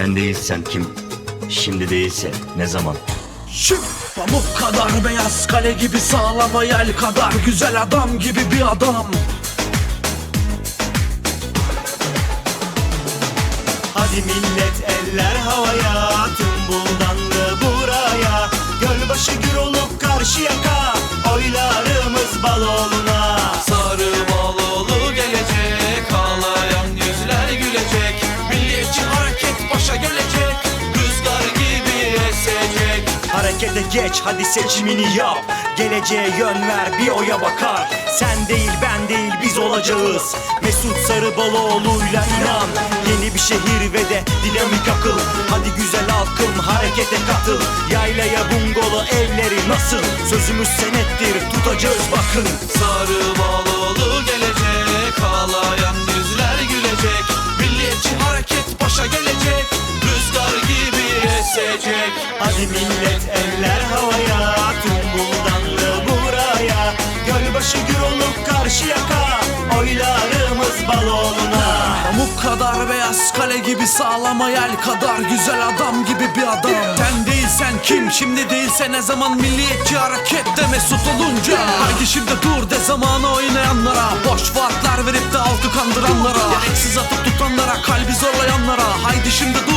Sen değilsen kim? Şimdi değilse ne zaman? Şu pamuk kadar beyaz kale gibi sağlam hayal kadar güzel adam gibi bir adam Hadi millet eller havaya Harekete geç hadi seçimini yap. Geleceğe yön ver bir oya bakar. Sen değil ben değil biz olacağız. Mesut Sarıbaloğlu'yla inan. Yeni bir şehir ve de dinamik akıl. Hadi güzel halkım harekete katıl. Yaylaya bungalo evleri nasıl? Sözümüz senettir tutacağız bakın. Sarı Hadi millet eller havaya Tüm buldanlı buraya. Gölbaşı gür olup karşı yaka Oylarımız Baloğlu'na Pamuk kadar beyaz kale gibi sağlam hayal kadar güzel adam gibi bir adam. Sen değilsen kim şimdi değilse ne zaman milliyetçi harekette mesut olunca. Haydi şimdi dur de zamanı oynayanlara Boş vaatler verip de halkı kandıranlara. Gereksiz atıp tutanlara kalbi zorlayanlara. Haydi şimdi dur